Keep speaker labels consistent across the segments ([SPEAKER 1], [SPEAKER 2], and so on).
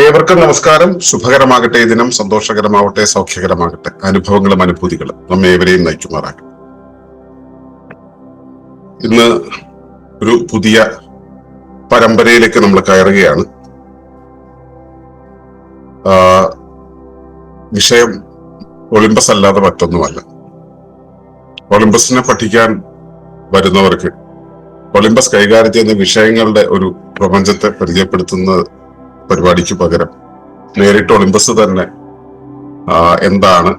[SPEAKER 1] ഏവർക്കും നമസ്കാരം. ശുഭകരമാകട്ടെ ഈ ദിനം. സന്തോഷകരമാവട്ടെ സൗഖ്യകരമാകട്ടെ. അനുഭവങ്ങളും അനുഭൂതികളും നമ്മെ ഏവരെയും നയിക്കുമാറാകട്ടെ. ഇന്ന് ഒരു പുതിയ പരമ്പരയിലേക്ക് നമ്മൾ കയറുകയാണ്. വിഷയം ഒളിമ്പസ് അല്ലാതെ മറ്റൊന്നുമല്ല. ഒളിമ്പസിനെ പഠിക്കാൻ വരുന്നവർക്ക് ഒളിമ്പസ് കൈകാര്യം ചെയ്യുന്ന വിഷയങ്ങളുടെ ഒരു പ്രപഞ്ചത്തെ പരിചയപ്പെടുത്തുന്ന പരിപാടിക്ക് പകരം നേരിട്ട് ഒളിമ്പസ് തന്നെ എന്താണ്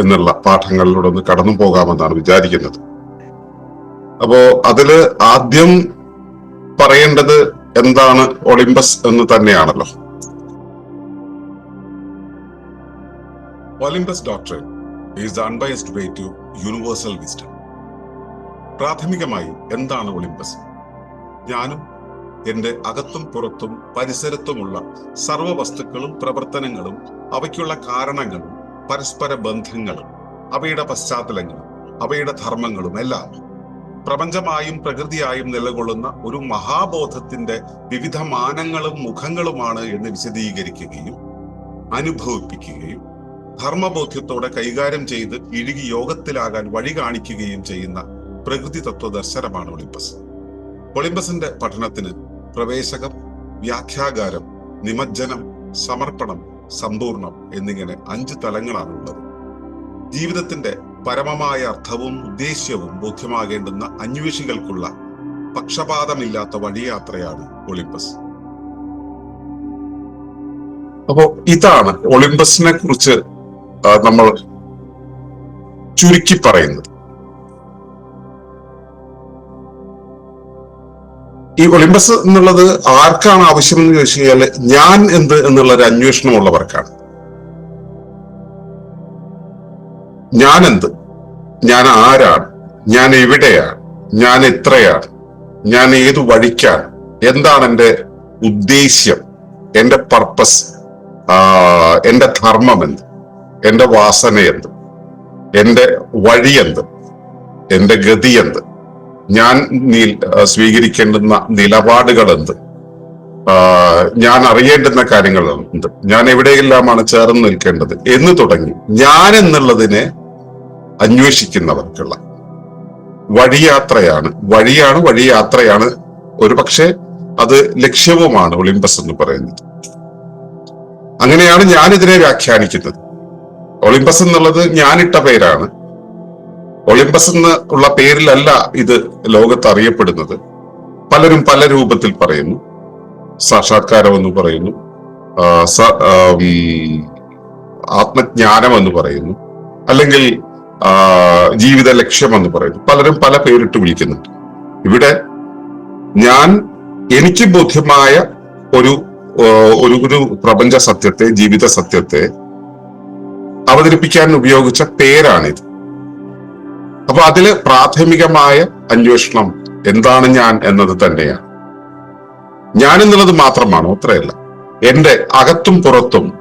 [SPEAKER 1] എന്നുള്ള പാഠങ്ങളിലൂടെ ഒന്ന് കടന്നു പോകാമെന്നാണ് വിചാരിക്കുന്നത്. അപ്പോ അതിൽ ആദ്യം പറയേണ്ടത് എന്താണ് ഒളിമ്പസ് എന്ന് തന്നെയാണല്ലോ. Olympus doctor is the way to universal wisdom പ്രാഥമികമായി എന്താണ് ഒളിമ്പസ്? ഞാനും എന്റെ അകത്തും പുറത്തും പരിസരത്തുമുള്ള സർവ വസ്തുക്കളും പ്രവർത്തനങ്ങളും അവയ്ക്കുള്ള കാരണങ്ങളും പരസ്പര ബന്ധങ്ങളും അവയുടെ പശ്ചാത്തലങ്ങളും അവയുടെ ധർമ്മങ്ങളും എല്ലാം പ്രപഞ്ചമായും പ്രകൃതിയായും നിലകൊള്ളുന്ന ഒരു മഹാബോധത്തിന്റെ വിവിധ മാനങ്ങളും മുഖങ്ങളുമാണ് എന്ന് വിശദീകരിക്കുകയും അനുഭവിപ്പിക്കുകയും ധർമ്മബോധ്യത്തോടെ കൈകാര്യം ചെയ്ത് ഇഴുകി യോഗത്തിലാകാൻ വഴി കാണിക്കുകയും ചെയ്യുന്ന പ്രകൃതി തത്വ ദർശനമാണ് ഒളിമ്പസ്. ഒളിമ്പസിന്റെ പഠനത്തിന് പ്രവേശകം വ്യാഖ്യാകാരം നിമജ്ജനം സമർപ്പണം സമ്പൂർണം എന്നിങ്ങനെ അഞ്ച് തലങ്ങളാണ് ഉള്ളത് ജീവിതത്തിന്റെ പരമമായ അർത്ഥവും ഉദ്ദേശ്യവും ബോധ്യമാകേണ്ടുന്ന അന്വേഷികൾക്കുള്ള പക്ഷപാതമില്ലാത്ത വഴിയാത്രയാണ് ഒളിമ്പസ്. അപ്പോ ഇതാണ് ഒളിമ്പസിനെ കുറിച്ച് നമ്മൾ ചുരുക്കി പറയുന്നത്. ഈ ഒളിമ്പസ് എന്നുള്ളത് ആർക്കാണ് ആവശ്യം എന്ന് ചോദിച്ചു കഴിഞ്ഞാൽ ഞാൻ എന്ത് എന്നുള്ള ഒരു അന്വേഷണമുള്ളവർക്കാണ്. ഞാൻ എന്ത്? ഞാൻ ആരാണ്? ഞാൻ എവിടെയാണ്? ഞാൻ എത്രയാണ്? ഞാൻ ഏതു വഴിക്കാണ്? എന്താണ് എന്റെ ഉദ്ദേശ്യം? എന്റെ പർപ്പസ് എന്റെ ധർമ്മം എന്ത്? എന്റെ വാസന എന്ത്? എന്റെ വഴി എന്ത്? എന്റെ ഗതി എന്ത്? ഞാൻ സ്വീകരിക്കേണ്ടുന്ന നിലപാടുകൾ എന്ത് ഞാൻ അറിയേണ്ടുന്ന കാര്യങ്ങൾ എന്ത് ഞാൻ എവിടെയെല്ലാമാണ് ചേർന്ന് നിൽക്കേണ്ടത് എന്ന് തുടങ്ങി. ഞാൻ എന്നുള്ളതിനെ അന്വേഷിക്കുന്നവർക്കുള്ള വഴിയാത്രയാണ്. വഴിയാണ് വഴിയാത്രയാണ്. ഒരു പക്ഷേ അത് ലക്ഷ്യവുമാണ് ഒളിമ്പസ് എന്ന് പറയുന്നത്. അങ്ങനെയാണ് ഞാൻ ഇതിനെ വ്യാഖ്യാനിക്കുന്നത്. ഒളിമ്പസ് എന്നുള്ളത് ഞാനിട്ട പേരാണ്. ഒളിമ്പസ് എന്ന് ഉള്ള പേരിലല്ല ഇത് ലോകത്ത് അറിയപ്പെടുന്നത് പലരും പല രൂപത്തിൽ പറയുന്നു. സാക്ഷാത്കാരം എന്ന് പറയുന്നു ആത്മജ്ഞാനം എന്ന് പറയുന്നു. അല്ലെങ്കിൽ ജീവിത ലക്ഷ്യം എന്ന് പറയുന്നു. പലരും പല പേരിട്ട് വിളിക്കുന്നുണ്ട്. ഇവിടെ ഞാൻ എനിക്ക് ബോധ്യമായ ഒരു ഒരു ഒരു പ്രപഞ്ച സത്യത്തെ ജീവിത സത്യത്തെ അവതരിപ്പിക്കാൻ ഉപയോഗിച്ച പേരാണിത്. അപ്പൊ അതിൽ പ്രാഥമികമായ അന്വേഷണം എന്താണ് ഞാൻ എന്നത് തന്നെയാണ്. ഞാൻ എന്നുള്ളത് മാത്രമാണോ? അത്രയല്ല. എന്റെ അകത്തും പുറത്തും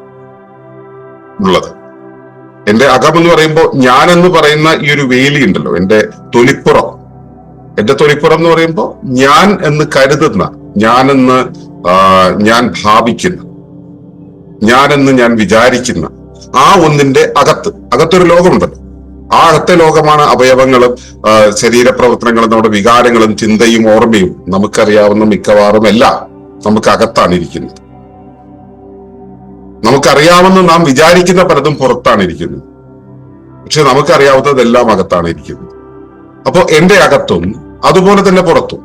[SPEAKER 1] ഉള്ളത്. എന്റെ അകം എന്ന് പറയുമ്പോൾ ഞാൻ എന്ന് പറയുന്ന ഈ ഒരു വേലി ഉണ്ടല്ലോ എന്റെ തൊലിപ്പുറം. എന്റെ തൊലിപ്പുറം എന്ന് പറയുമ്പോൾ ഞാൻ എന്ന് കരുതുന്ന ഞാൻ എന്ന് ഞാൻ ഭാവിക്കുന്ന ഞാനെന്ന് ഞാൻ വിചാരിക്കുന്ന ആ ഒന്നിന്റെ അകത്ത്. അകത്തൊരു ലോകമുണ്ടല്ലോ. ആ അകത്തെ ലോകമാണ് അവയവങ്ങളും ശരീരപ്രവർത്തനങ്ങളും നമ്മുടെ വികാരങ്ങളും ചിന്തയും ഓർമ്മയും നമുക്കറിയാവുന്ന മിക്കവാറും എല്ലാം നമുക്ക് അകത്താണ് ഇരിക്കുന്നത്. നമുക്കറിയാവുന്ന നാം വിചാരിക്കുന്ന പലതും പുറത്താണ് ഇരിക്കുന്നത്. പക്ഷെ നമുക്കറിയാവുന്നതെല്ലാം അകത്താണ് ഇരിക്കുന്നത്. അപ്പോ എന്റെ അകത്തും അതുപോലെ തന്നെ പുറത്തും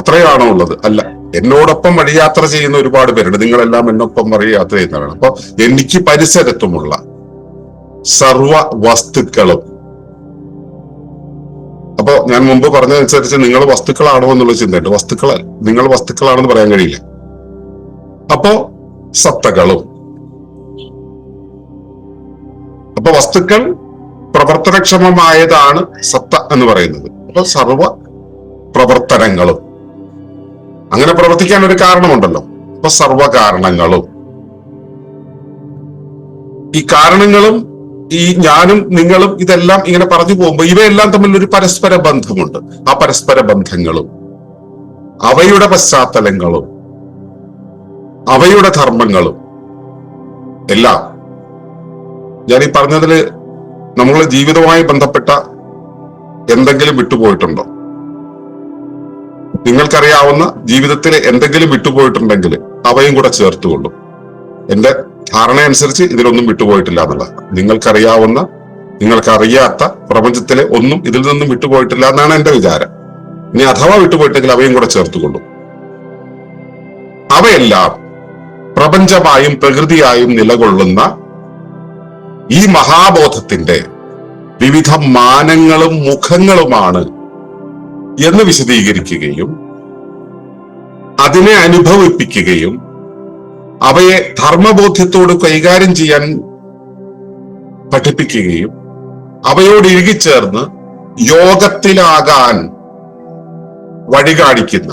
[SPEAKER 1] അത്രയാണോ ഉള്ളത്? അല്ല എന്നോടൊപ്പം വഴിയാത്ര ചെയ്യുന്ന ഒരുപാട് പേരുണ്ട്. നിങ്ങളെല്ലാം എന്നൊപ്പം വഴിയാത്ര ചെയ്യുന്നവരാണ്. അപ്പൊ എനിക്ക് പരിസരത്തുമുള്ള സർവ വസ്തുക്കളും. അപ്പോ ഞാൻ മുമ്പ് പറഞ്ഞതനുസരിച്ച് നിങ്ങൾ വസ്തുക്കളാണോ എന്നുള്ള ചിന്തയുണ്ട്. വസ്തുക്കൾ നിങ്ങൾ വസ്തുക്കളാണെന്ന് പറയാൻ കഴിയില്ല. അപ്പോ സത്തകളും. അപ്പൊ വസ്തുക്കൾ പ്രവർത്തനക്ഷമമായതാണ് സത്ത എന്ന് പറയുന്നത്. അപ്പൊ സർവ പ്രവർത്തനങ്ങളും. അങ്ങനെ പ്രവർത്തിക്കാൻ ഒരു കാരണമുണ്ടല്ലോ. അപ്പൊ സർവകാരണങ്ങളും. ഈ കാരണങ്ങളും ഈ ഞാനും നിങ്ങളും ഇതെല്ലാം ഇങ്ങനെ പറഞ്ഞു പോകുമ്പോൾ ഇവയെല്ലാം തമ്മിൽ ഒരു പരസ്പര ബന്ധമുണ്ട്. ആ പരസ്പര ബന്ധങ്ങളും അവയുടെ പശ്ചാത്തലങ്ങളും അവയുടെ ധർമ്മങ്ങളും എല്ലാം ഞാൻ ഈ പറഞ്ഞതിൽ നമ്മളെ ജീവിതവുമായി ബന്ധപ്പെട്ട എന്തെങ്കിലും വിട്ടുപോയിട്ടുണ്ടോ? നിങ്ങൾക്കറിയാവുന്ന ജീവിതത്തിലെ എന്തെങ്കിലും വിട്ടുപോയിട്ടുണ്ടെങ്കിൽ അവയും കൂടെ ചേർത്തുകൊള്ളും. എന്റെ ധാരണ അനുസരിച്ച് ഇതിലൊന്നും വിട്ടുപോയിട്ടില്ല എന്നുള്ള. നിങ്ങൾക്കറിയാവുന്ന നിങ്ങൾക്കറിയാത്ത പ്രപഞ്ചത്തിലെ ഒന്നും ഇതിൽ നിന്നും വിട്ടുപോയിട്ടില്ല എന്നാണ് എന്റെ വിചാരം. ഇനി അഥവാ വിട്ടുപോയിട്ടെങ്കിൽ അവയും കൂടെ ചേർത്തുകൊള്ളും. അവയെല്ലാം പ്രപഞ്ചമായും പ്രകൃതിയായും നിലകൊള്ളുന്ന ഈ മഹാബോധത്തിന്റെ വിവിധ മാനങ്ങളും മുഖങ്ങളുമാണ് എന്ന് വിശദീകരിക്കുകയും അതിനെ അനുഭവിപ്പിക്കുകയും അവയെ ധർമ്മബോധ്യത്തോട് കൈകാര്യം ചെയ്യാൻ പഠിപ്പിക്കുകയും അവയോട് ഇഴുകിച്ചേർന്ന് യോഗത്തിലാകാൻ വഴി കാണിക്കുന്ന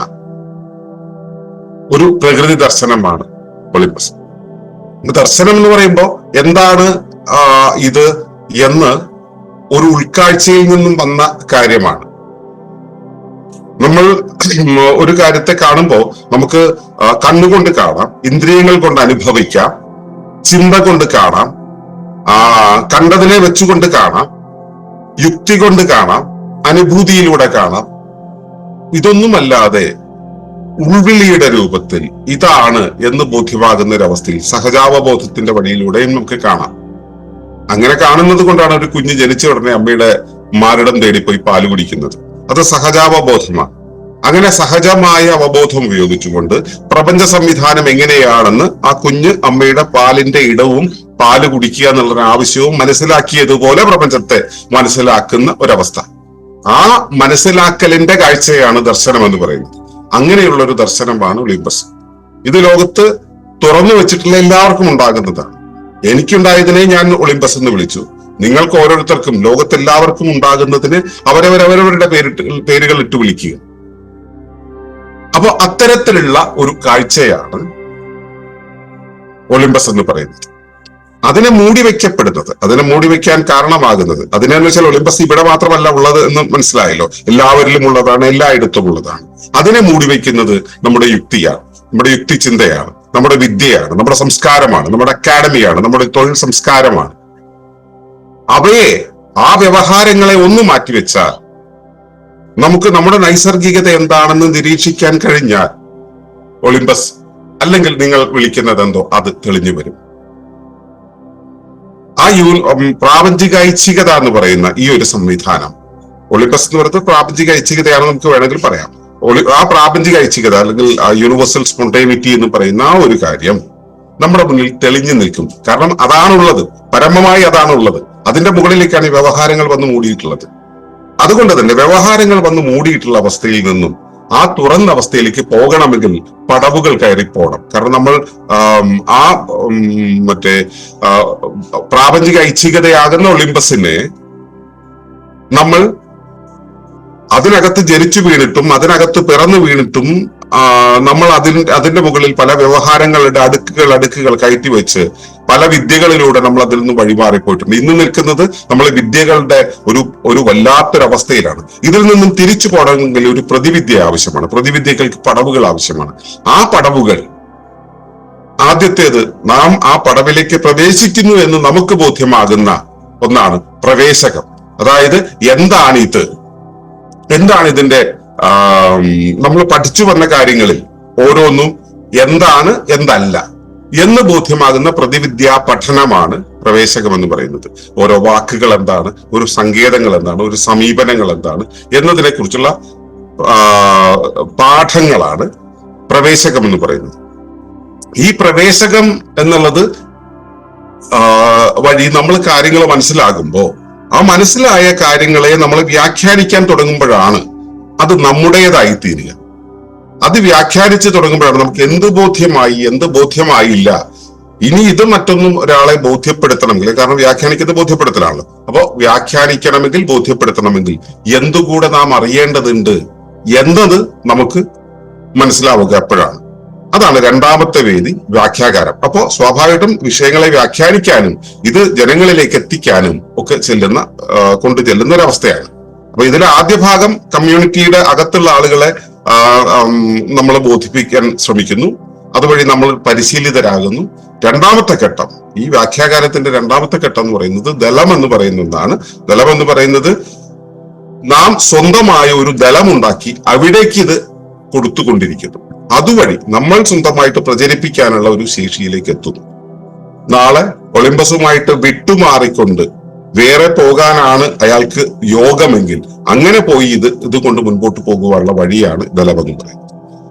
[SPEAKER 1] ഒരു പ്രകൃതി ദർശനമാണ് ഒളിമ്പസ്. ദർശനം എന്ന് പറയുമ്പോൾ എന്താണ് ഇത് എന്ന് ഒരു ഉൾക്കാഴ്ചയിൽ നിന്നും വന്ന കാര്യമാണ്. നമ്മൾ ഒരു കാര്യത്തെ കാണുമ്പോൾ നമുക്ക് കണ്ണുകൊണ്ട് കാണാം ഇന്ദ്രിയങ്ങൾ കൊണ്ട് അനുഭവിക്കാം ചിന്ത കൊണ്ട് കാണാം ആ കണ്ടതിനെ വെച്ചുകൊണ്ട് കാണാം യുക്തി കൊണ്ട് കാണാം അനുഭൂതിയിലൂടെ കാണാം. ഇതൊന്നുമല്ലാതെ ഉൾവിളിയുടെ രൂപത്തിൽ ഇതാണ് എന്ന് ബോധ്യമാകുന്ന ഒരവസ്ഥയിൽ സഹജാവബോധത്തിന്റെ വഴിയിലൂടെയും നമുക്ക് കാണാം. അങ്ങനെ കാണുന്നത് കൊണ്ടാണ് ഒരു കുഞ്ഞ് ജനിച്ച ഉടനെ അമ്മയുടെ മാരടം തേടിപ്പോയി പാൽ കുടിക്കുന്നത്. അത് സഹജാവബോധമാണ് അങ്ങനെ സഹജമായ അവബോധം ഉപയോഗിച്ചുകൊണ്ട് പ്രപഞ്ച സംവിധാനം എങ്ങനെയാണെന്ന് ആ കുഞ്ഞ് അമ്മയുടെ പാലിന്റെ ഇടവും പാൽ കുടിക്കുക എന്നുള്ള ആവശ്യവും മനസ്സിലാക്കിയതുപോലെ പ്രപഞ്ചത്തെ മനസ്സിലാക്കുന്ന ഒരവസ്ഥ. ആ മനസ്സിലാക്കലിന്റെ കാഴ്ചയാണ് ദർശനം എന്ന് പറയുന്നത്. അങ്ങനെയുള്ള ഒരു ദർശനമാണ് ഒളിമ്പസ്. ഇത് ലോകത്ത് തുറന്നു വെച്ചിട്ടുള്ള എല്ലാവർക്കും ഉണ്ടാകുന്നതാണ്. എനിക്കുണ്ടായതിനെ ഞാൻ ഒളിമ്പസ് എന്ന് വിളിച്ചു. നിങ്ങൾക്ക് ഓരോരുത്തർക്കും ലോകത്തെല്ലാവർക്കും ഉണ്ടാകുന്നതിന് അവരവരവരവരുടെ പേരിട്ട് പേരുകൾ ഇട്ട് വിളിക്കുക. അപ്പൊ അത്തരത്തിലുള്ള ഒരു കാഴ്ചയാണ് ഒളിമ്പസ് എന്ന് പറയുന്നത്. അതിനെ മൂടി വെക്കപ്പെടുന്നത് അതിനെ മൂടി വെക്കാൻ കാരണമാകുന്നത്. അതിനെന്ന് വെച്ചാൽ ഒളിമ്പസ് ഇവിടെ മാത്രമല്ല ഉള്ളത് എന്ന് മനസ്സിലായല്ലോ. എല്ലാവരിലും ഉള്ളതാണ് എല്ലായിടത്തും ഉള്ളതാണ്. അതിനെ മൂടി വെക്കുന്നത് നമ്മുടെ യുക്തിയാണ് നമ്മുടെ യുക്തി ചിന്തയാണ് നമ്മുടെ വിദ്യയാണ് നമ്മുടെ സംസ്കാരമാണ് നമ്മുടെ അക്കാഡമിയാണ് നമ്മുടെ തൊഴിൽ സംസ്കാരമാണ്. അവയെ ആ വ്യവഹാരങ്ങളെ ഒന്ന് മാറ്റിവെച്ചാൽ നമുക്ക് നമ്മുടെ നൈസർഗികത എന്താണെന്ന് നിരീക്ഷിക്കാൻ കഴിഞ്ഞാൽ ഒളിമ്പസ് അല്ലെങ്കിൽ നിങ്ങൾ വിളിക്കുന്നത് എന്തോ അത് തെളിഞ്ഞു വരും. ആ യൂ പ്രാപഞ്ചിക ഐച്ഛികത എന്ന് പറയുന്ന ഈ ഒരു സംവിധാനം. ഒളിമ്പസ് എന്ന് പറയുന്നത് പ്രാപഞ്ചിക ഐച്ഛികതയാണെന്ന് നമുക്ക് വേണമെങ്കിൽ പറയാം. ആ പ്രാപഞ്ചിക ഐച്ഛികത അല്ലെങ്കിൽ യൂണിവേഴ്സൽ സ്പോണ്ടൈനിറ്റി എന്ന് പറയുന്ന ആ ഒരു കാര്യം നമ്മുടെ മുന്നിൽ തെളിഞ്ഞു നിൽക്കും. കാരണം അതാണുള്ളത്. പരമമായി അതാണുള്ളത്. അതിന്റെ മുകളിലേക്കാണ് ഈ വ്യവഹാരങ്ങൾ വന്ന് മൂടിയിട്ടുള്ളത്. അതുകൊണ്ട് തന്നെ വ്യവഹാരങ്ങൾ വന്ന് മൂടിയിട്ടുള്ള അവസ്ഥയിൽ നിന്നും ആ തുറന്ന അവസ്ഥയിലേക്ക് പോകണമെങ്കിൽ പടവുകൾ കയറി പോകണം കാരണം നമ്മൾ ആ മറ്റേ പ്രാപഞ്ചിക ഐച്ഛികതയാകുന്ന ഒളിമ്പസിനെ നമ്മൾ അതിനകത്ത് ജനിച്ചു വീണിട്ടും അതിനകത്ത് പിറന്നു വീണിട്ടും നമ്മൾ അതിന് അതിന്റെ മുകളിൽ പല വ്യവഹാരങ്ങളുടെ അടുക്കുകൾ അടുക്കുകൾ കയറ്റി വെച്ച് പല വിദ്യകളിലൂടെ നമ്മൾ അതിൽ നിന്ന് വഴിമാറിപ്പോയിട്ടുണ്ട്. ഇന്ന് നിൽക്കുന്നത് നമ്മൾ വിദ്യകളുടെ ഒരു ഒരു വല്ലാത്തൊരവസ്ഥയിലാണ്. ഇതിൽ നിന്നും തിരിച്ചു പോകണമെങ്കിൽ ഒരു പ്രതിവിദ്യ ആവശ്യമാണ്. പ്രതിവിദ്യകൾക്ക് പടവുകൾ ആവശ്യമാണ്. ആ പടവുകൾ ആദ്യത്തേത് നാം ആ പടവിലേക്ക് പ്രവേശിക്കുന്നു എന്ന് നമുക്ക് ബോധ്യമാകുന്ന ഒന്നാണ് പ്രവേശകം. അതായത് എന്താണ് ഇത്? എന്താണ് ഇതിന്റെ നമ്മൾ പഠിച്ചു വന്ന കാര്യങ്ങളിൽ ഓരോന്നും എന്താണ് എന്തല്ല എന്ന് ബോധ്യമാകുന്ന പ്രതിവിദ്യാ പഠനമാണ് പ്രവേശകം എന്ന് പറയുന്നത്. ഓരോ വാക്കുകൾ എന്താണ്? ഒരു സങ്കേതങ്ങൾ എന്താണ്? ഒരു സമീപനങ്ങൾ എന്താണ്? എന്നതിനെ കുറിച്ചുള്ള പാഠങ്ങളാണ് പ്രവേശകം എന്ന് പറയുന്നത്. ഈ പ്രവേശകം എന്നുള്ളത് വഴി നമ്മൾ കാര്യങ്ങൾ മനസ്സിലാകുമ്പോൾ ആ മനസ്സിലായ കാര്യങ്ങളെ നമ്മൾ വ്യാഖ്യാനിക്കാൻ തുടങ്ങുമ്പോഴാണ് അത് നമ്മുടേതായി തീരുക അത് വ്യാഖ്യാനിച്ച് തുടങ്ങുമ്പോഴാണ് നമുക്ക് എന്ത് ബോധ്യമായി എന്ത് ബോധ്യമായില്ല. ഇനി ഇത് മറ്റൊന്നും ഒരാളെ ബോധ്യപ്പെടുത്തണമെങ്കിൽ കാരണം വ്യാഖ്യാനിക്കുന്നത് ബോധ്യപ്പെടുത്തലാണ്. അപ്പോൾ വ്യാഖ്യാനിക്കണമെങ്കിൽ ബോധ്യപ്പെടുത്തണമെങ്കിൽ എന്തുകൂടെ നാം അറിയേണ്ടതുണ്ട് എന്നത് നമുക്ക് മനസ്സിലാവുക എപ്പോഴാണ്. അതാണ് രണ്ടാമത്തെ വേദി വ്യാഖ്യാകാരം. അപ്പോൾ സ്വാഭാവികമായിട്ടും വിഷയങ്ങളെ വ്യാഖ്യാനിക്കാനും ഇത് ജനങ്ങളിലേക്ക് എത്തിക്കാനും ഒക്കെ ചെല്ലുന്ന കൊണ്ടു ചെല്ലുന്ന ഒരു അവസ്ഥയാണ് അപ്പൊ ഇതിലെ ആദ്യ ഭാഗം കമ്മ്യൂണിറ്റിയുടെ അകത്തുള്ള ആളുകളെ നമ്മൾ ബോധിപ്പിക്കാൻ ശ്രമിക്കുന്നു. അതുവഴി നമ്മൾ പരിശീലിതരാകുന്നു. രണ്ടാമത്തെ ഘട്ടം ഈ വ്യാഖ്യാകാരത്തിന്റെ രണ്ടാമത്തെ ഘട്ടം എന്ന് പറയുന്നത് ദലം എന്ന് പറയുന്നതാണ് ദലം എന്ന് പറയുന്നത് നാം സ്വന്തമായ ഒരു ദലമുണ്ടാക്കി അവിടേക്ക് ഇത് കൊടുത്തുകൊണ്ടിരിക്കുന്നു. അതുവഴി നമ്മൾ സ്വന്തമായിട്ട് പ്രചരിപ്പിക്കാനുള്ള ഒരു ശേഷിയിലേക്ക് എത്തുന്നു. നാളെ ഒളിമ്പസുമായിട്ട് വിട്ടുമാറിക്കൊണ്ട് വേറെ പോകാനാണ് അയാൾക്ക് യോഗമെങ്കിൽ അങ്ങനെ പോയി ഇത് ഇതുകൊണ്ട് മുൻപോട്ട് പോകുവാനുള്ള വഴിയാണ് ദലമെന്ന് പറയുന്നത്.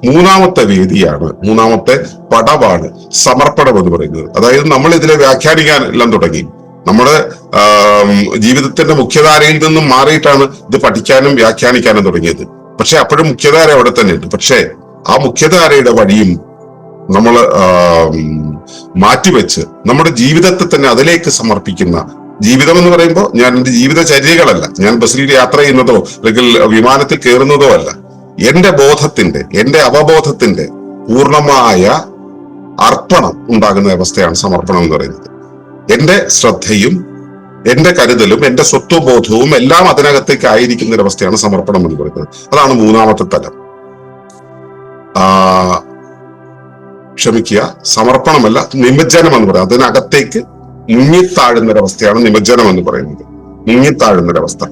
[SPEAKER 1] മൂന്നാമത്തെ വേദിയാണ് മൂന്നാമത്തെ പടവാണ് സമർപ്പണം എന്ന് പറയുന്നത്. അതായത് നമ്മൾ ഇതിനെ വ്യാഖ്യാനിക്കാൻ എല്ലാം തുടങ്ങി. നമ്മുടെ ജീവിതത്തിന്റെ മുഖ്യധാരയിൽ നിന്നും മാറിയിട്ടാണ് ഇത് പഠിക്കാനും വ്യാഖ്യാനിക്കാനും തുടങ്ങിയത്. പക്ഷെ അപ്പോഴും മുഖ്യധാര അവിടെ തന്നെ ഉണ്ട് പക്ഷേ ആ മുഖ്യധാരയുടെ വഴിയും നമ്മൾ മാറ്റിവെച്ച് നമ്മുടെ ജീവിതത്തെ തന്നെ അതിലേക്ക് സമർപ്പിക്കുന്ന ജീവിതം എന്ന് പറയുമ്പോൾ ഞാൻ എന്റെ ജീവിതചര്യകളല്ല ഞാൻ ബസ്സിൽ യാത്ര ചെയ്യുന്നതോ അല്ലെങ്കിൽ വിമാനത്തിൽ കയറുന്നതോ അല്ല. എന്റെ ബോധത്തിന്റെ എന്റെ അവബോധത്തിന്റെ പൂർണമായ അർപ്പണം ഉണ്ടാകുന്ന അവസ്ഥയാണ് സമർപ്പണം എന്ന് പറയുന്നത്. എന്റെ ശ്രദ്ധയും എന്റെ കരുതലും എന്റെ സ്വത്വബോധവും എല്ലാം അതിനകത്തേക്ക് ആയിരിക്കുന്ന ഒരു അവസ്ഥയാണ് സമർപ്പണം എന്ന് പറയുന്നത്. അതാണ് മൂന്നാമത്തെ തലം. ക്ഷമിക്കുക. സമർപ്പണമല്ല നിമജ്ജനം എന്ന് പറയുന്നത് അതിനകത്തേക്ക് മുങ്ങിത്താഴുന്ന ഒരവസ്ഥയാണ് നിമജ്ജനം എന്ന് പറയുന്നത്. മുങ്ങിത്താഴുന്ന ഒരവസ്ഥ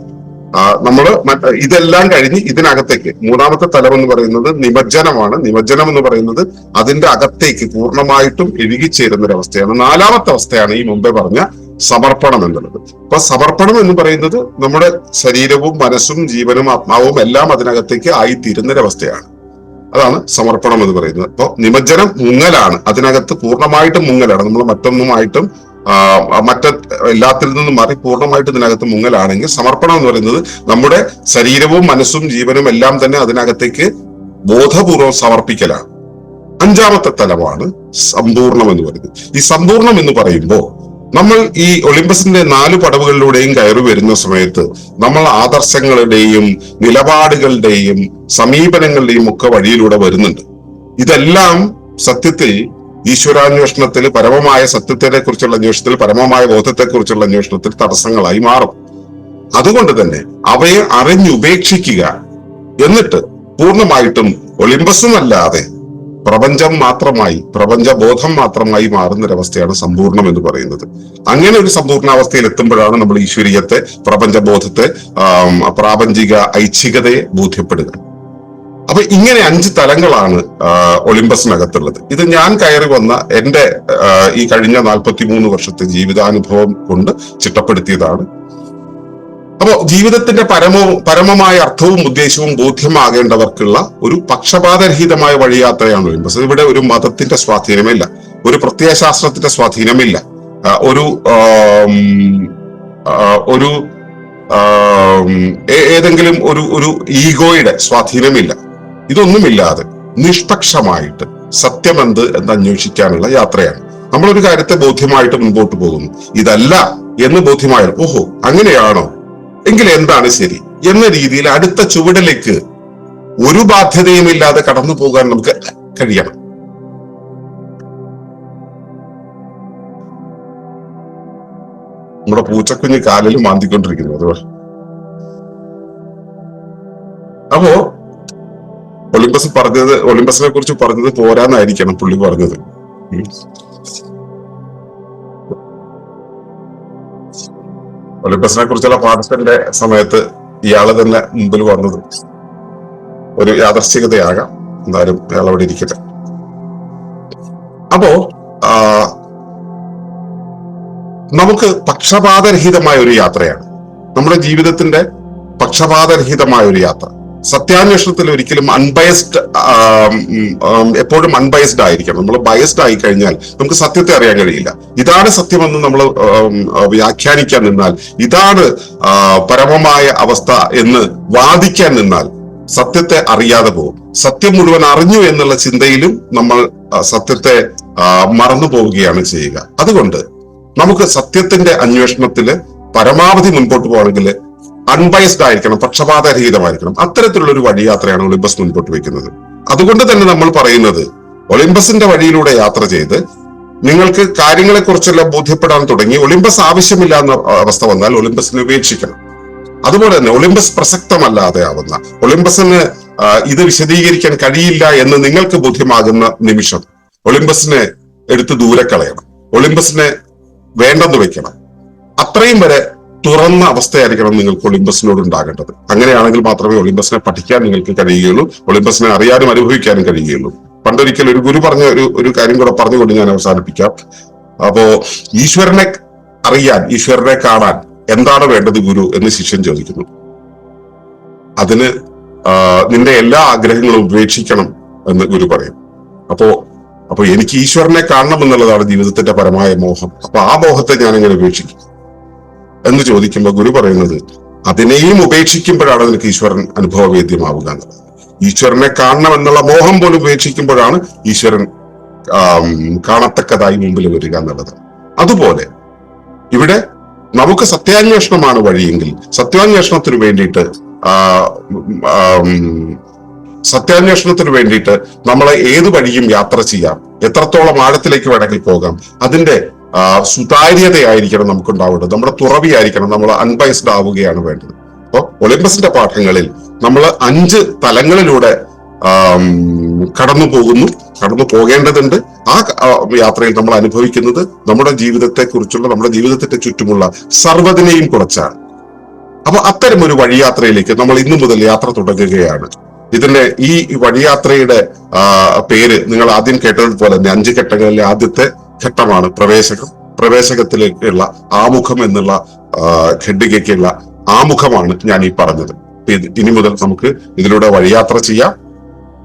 [SPEAKER 1] നമ്മൾ ഇതെല്ലാം കഴിഞ്ഞ് ഇതിനകത്തേക്ക് മൂന്നാമത്തെ തലം എന്ന് പറയുന്നത് നിമജ്ജനമാണ്. നിമജ്ജനം എന്ന് പറയുന്നത് അതിന്റെ അകത്തേക്ക് പൂർണമായിട്ടും ഇഴുകിച്ചേരുന്ന അവസ്ഥയാണ് നാലാമത്തെ അവസ്ഥയാണ് ഈ മുമ്പേ പറഞ്ഞ സമർപ്പണം എന്നുള്ളത്. അപ്പൊ സമർപ്പണം എന്ന് പറയുന്നത് നമ്മുടെ ശരീരവും മനസ്സും ജീവനും ആത്മാവും എല്ലാം അതിനകത്തേക്ക് ആയിത്തീരുന്ന ഒരവസ്ഥയാണ് അതാണ് സമർപ്പണം എന്ന് പറയുന്നത്. അപ്പൊ നിമജ്ജനം മുങ്ങലാണ്. അതിനകത്ത് പൂർണമായിട്ടും മുങ്ങലാണ്. നമ്മൾ മറ്റൊന്നുമായിട്ടും മറ്റ എല്ലാത്തിൽ നിന്നും മാറി പൂർണമായിട്ട് ഇതിനകത്ത് മുങ്ങലാണെങ്കിൽ സമർപ്പണം എന്ന് പറയുന്നത് നമ്മുടെ ശരീരവും മനസ്സും ജീവനും എല്ലാം തന്നെ അതിനകത്തേക്ക് ബോധപൂർവം സമർപ്പിക്കലാണ്. അഞ്ചാമത്തെ തലമാണ് സമ്പൂർണം എന്ന് പറയുന്നത്. ഈ സമ്പൂർണം എന്ന് പറയുമ്പോൾ നമ്മൾ ഈ ഒളിമ്പസിന്റെ നാല് പടവുകളിലൂടെയും കയറി വരുന്ന സമയത്ത് നമ്മൾ ആദർശങ്ങളുടെയും നിലപാടുകളുടെയും സമീപനങ്ങളുടെയും ഒക്കെ വഴിയിലൂടെ വരുന്നുണ്ട്. ഇതെല്ലാം സത്യത്തിൽ ഈശ്വരാന്വേഷണത്തിൽ പരമമായ സത്യത്തെ കുറിച്ചുള്ള അന്വേഷണത്തിൽ പരമമായ ബോധത്തെക്കുറിച്ചുള്ള അന്വേഷണത്തിൽ തടസ്സങ്ങളായി മാറും. അതുകൊണ്ട് തന്നെ അവയെ അറിഞ്ഞുപേക്ഷിക്കുക എന്നിട്ട് പൂർണമായിട്ടും ഒളിമ്പസുമല്ലാതെ പ്രപഞ്ചം മാത്രമായി പ്രപഞ്ചബോധം മാത്രമായി മാറുന്ന ഒരവസ്ഥയാണ് സമ്പൂർണം എന്ന് പറയുന്നത്. അങ്ങനെ ഒരു സമ്പൂർണാവസ്ഥയിൽ എത്തുമ്പോഴാണ് നമ്മൾ ഈശ്വരീയത്തെ പ്രപഞ്ചബോധത്തെ പ്രാപഞ്ചിക ഐച്ഛികതയെ ബോധ്യപ്പെടുക. അപ്പൊ ഇങ്ങനെ അഞ്ച് തലങ്ങളാണ് ഒളിമ്പസിനകത്തുള്ളത്. ഇത് ഞാൻ കയറി വന്ന എന്റെ ഈ കഴിഞ്ഞ നാൽപ്പത്തി മൂന്ന് വർഷത്തെ ജീവിതാനുഭവം കൊണ്ട് ചിട്ടപ്പെടുത്തിയതാണ്. അപ്പോ ജീവിതത്തിന്റെ പരമവും പരമമായ അർത്ഥവും ഉദ്ദേശവും ബോധ്യമാകേണ്ടവർക്കുള്ള ഒരു പക്ഷപാതരഹിതമായ വഴിയാത്രയാണ് ഒളിമ്പസ്. ഇവിടെ ഒരു മതത്തിന്റെ സ്വാധീനമില്ല ഒരു പ്രത്യയശാസ്ത്രത്തിന്റെ സ്വാധീനമില്ല. ഒരു ഒരു ഏതെങ്കിലും ഒരു ഒരു ഈഗോയുടെ സ്വാധീനമില്ല. ഇതൊന്നുമില്ലാതെ നിഷ്പക്ഷമായിട്ട് സത്യമെന്ത് എന്ന് അന്വേഷിക്കാനുള്ള യാത്രയാണ്. നമ്മളൊരു കാര്യത്തെ ബോധ്യമായിട്ട് മുൻപോട്ട് പോകുന്നു. ഇതല്ല എന്ന് ബോധ്യമായാൽ ഓഹോ അങ്ങനെയാണോ? എങ്കിൽ എന്താണ് ശരി? എന്ന രീതിയിൽ അടുത്ത ചുവടിലേക്ക് ഒരു ബാധ്യതയും ഇല്ലാതെ കടന്നു പോകാൻ നമുക്ക് കഴിയണം. നമ്മുടെ പൂച്ചക്കുഞ്ഞ് കാലിൽ മാന്തിക്കൊണ്ടിരിക്കുന്നു അതുപോലെ. അപ്പോ ഒളിമ്പസ് പറഞ്ഞത് ഒളിമ്പസിനെ കുറിച്ച് പറഞ്ഞത് പോരാന്നായിരിക്കണം പുള്ളി പറഞ്ഞത്. ഒളിമ്പസിനെ കുറിച്ചുള്ള പാഠത്തിന്റെ സമയത്ത് ഇയാൾ തന്നെ മുമ്പിൽ വന്നത് ഒരു യാദർശികതയാകാം. എന്തായാലും അയാൾ അവിടെ ഇരിക്കട്ടെ. അപ്പോ നമുക്ക് പക്ഷപാതരഹിതമായ ഒരു യാത്രയാണ്. നമ്മുടെ ജീവിതത്തിന്റെ പക്ഷപാതരഹിതമായ ഒരു യാത്ര. സത്യാന്വേഷണത്തിൽ ഒരിക്കലും അൺബയസ്ഡ് എപ്പോഴും അൺബയസ്ഡ് ആയിരിക്കണം. നമ്മൾ ബയസ്ഡ് ആയി കഴിഞ്ഞാൽ നമുക്ക് സത്യത്തെ അറിയാൻ കഴിയില്ല. ഇതാണ് സത്യമെന്ന് നമ്മൾ വ്യാഖ്യാനിക്കാൻ നിന്നാൽ ഇതാണ് പരമമായ അവസ്ഥ എന്ന് വാദിക്കാൻ നിന്നാൽ സത്യത്തെ അറിയാതെ പോകും. സത്യം മുഴുവൻ അറിഞ്ഞു എന്നുള്ള ചിന്തയിലും നമ്മൾ സത്യത്തെ മറന്നു പോവുകയാണ് ചെയ്യുക. അതുകൊണ്ട് നമുക്ക് സത്യത്തിന്റെ അന്വേഷണത്തിൽ പരമാവധി മുൻപോട്ട് പോകണമെങ്കിൽ അൺബയസ്ഡ് ആയിരിക്കണം പക്ഷപാതരഹിതമായിരിക്കണം. അത്തരത്തിലുള്ള ഒരു വഴിയാത്രയാണ് ഒളിമ്പസ് മുൻപോട്ട് വെക്കുന്നത്. അതുകൊണ്ട് തന്നെ നമ്മൾ പറയുന്നത് ഒളിമ്പസിന്റെ വഴിയിലൂടെ യാത്ര ചെയ്ത് നിങ്ങൾക്ക് കാര്യങ്ങളെ കുറിച്ചെല്ലാം ബോധ്യപ്പെടാൻ തുടങ്ങി ഒളിമ്പസ് ആവശ്യമില്ല എന്ന അവസ്ഥ വന്നാൽ ഒളിമ്പസിനെ ഉപേക്ഷിക്കണം. അതുപോലെ തന്നെ ഒളിമ്പസ് പ്രസക്തമല്ലാതെ ആവുന്ന ഒളിമ്പസിന് ഇത് വിശദീകരിക്കാൻ കഴിയില്ല എന്ന് നിങ്ങൾക്ക് ബോധ്യമാകുന്ന നിമിഷം ഒളിമ്പസിനെ എടുത്ത് ദൂരെ കളയണം. ഒളിമ്പസിനെ വേണ്ടെന്ന് വെക്കണം. അത്രയും വരെ തുറന്ന അവസ്ഥയായിരിക്കണം നിങ്ങൾക്ക് ഒളിമ്പസിനോട് ഉണ്ടാകേണ്ടത്. അങ്ങനെയാണെങ്കിൽ മാത്രമേ ഒളിമ്പസിനെ പഠിക്കാൻ നിങ്ങൾക്ക് കഴിയുകയുള്ളൂ. ഒളിമ്പസിനെ അറിയാനും അനുഭവിക്കാനും കഴിയുകയുള്ളൂ. പണ്ടൊരിക്കൽ ഒരു ഗുരു പറഞ്ഞ ഒരു ഒരു കാര്യം കൂടെ പറഞ്ഞുകൊണ്ട് ഞാൻ അവസാനിപ്പിക്കാം. അപ്പോ ഈശ്വരനെ അറിയാൻ ഈശ്വരനെ കാണാൻ എന്താണ് വേണ്ടത് ഗുരു എന്ന് ശിഷ്യൻ ചോദിക്കുന്നു. അതിന് നിന്റെ എല്ലാ ആഗ്രഹങ്ങളും ഉപേക്ഷിക്കണം എന്ന് ഗുരു പറയും. അപ്പോ അപ്പൊ എനിക്ക് ഈശ്വരനെ കാണണം എന്നുള്ളതാണ് ജീവിതത്തിന്റെ പരമായ മോഹം. അപ്പൊ ആ മോഹത്തെ ഞാൻ എങ്ങനെ ഉപേക്ഷിക്കും. എന്ന് ചോദിക്കുമ്പോൾ ഗുരു പറയുന്നത് അതിനെയും ഉപേക്ഷിക്കുമ്പോഴാണ് നിനക്ക് ഈശ്വരൻ അനുഭവവേദ്യമാവുക ഈശ്വരനെ കാണണം എന്നുള്ള മോഹം പോലും ഉപേക്ഷിക്കുമ്പോഴാണ് ഈശ്വരൻ കാണത്തക്കതായി മുമ്പിൽ വരിക എന്നുള്ളത്. അതുപോലെ ഇവിടെ നമുക്ക് സത്യാന്വേഷണമാണ് വഴിയെങ്കിൽ സത്യാന്വേഷണത്തിന് വേണ്ടിയിട്ട് സത്യാന്വേഷണത്തിന് വേണ്ടിയിട്ട് നമ്മളെ ഏത് വഴിയും യാത്ര ചെയ്യാം. എത്രത്തോളം ആഴത്തിലേക്ക് വേണമെങ്കിൽ പോകാം. അതിന്റെ സുതാര്യതയായിരിക്കണം നമുക്കുണ്ടാവേണ്ടത്. നമ്മുടെ തുറവിയായിരിക്കണം നമ്മൾ അൺബൈസ്ഡ് ആവുകയാണ് വേണ്ടത്. അപ്പോൾ ഒളിമ്പസിന്റെ പാഠങ്ങളിൽ നമ്മൾ അഞ്ച് തലങ്ങളിലൂടെ കടന്നു പോകുന്നു. കടന്നു പോകേണ്ടതുണ്ട്. ആ യാത്രയിൽ നമ്മൾ അനുഭവിക്കുന്നത് നമ്മുടെ ജീവിതത്തെ കുറിച്ചുള്ള നമ്മുടെ ജീവിതത്തിന്റെ ചുറ്റുമുള്ള സർവതിനെയും കുറച്ചാണ്. അപ്പൊ അത്തരം ഒരു വഴിയാത്രയിലേക്ക് നമ്മൾ ഇന്നു മുതൽ യാത്ര തുടങ്ങുകയാണ്. ഇതിന്റെ ഈ വഴിയാത്രയുടെ പേര് നിങ്ങൾ ആദ്യം കേട്ടതുപോലെ തന്നെ അഞ്ച് ഘട്ടങ്ങളിലെ ആദ്യത്തെ ഘട്ടമാണ് പ്രവേശകം പ്രവേശകത്തിലേക്കുള്ള ആമുഖം എന്നുള്ള ഖണ്ഡികയ്ക്കുള്ള ആമുഖമാണ് ഞാൻ ഈ പറഞ്ഞത്. ഇനി മുതൽ നമുക്ക് ഇതിലൂടെ വഴിയാത്ര ചെയ്യാം.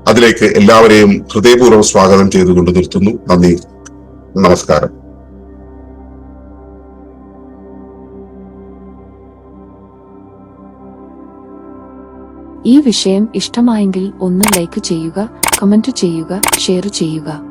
[SPEAKER 1] അതിലേക്ക് എല്ലാവരെയും ഹൃദയപൂർവം സ്വാഗതം ചെയ്തുകൊണ്ട് നിർത്തുന്നു. നന്ദി. നമസ്കാരം.
[SPEAKER 2] ഈ വിഷയം ഇഷ്ടമായെങ്കിൽ ഒന്ന് ലൈക്ക് ചെയ്യുക കമന്റ് ചെയ്യുക ഷെയർ ചെയ്യുക.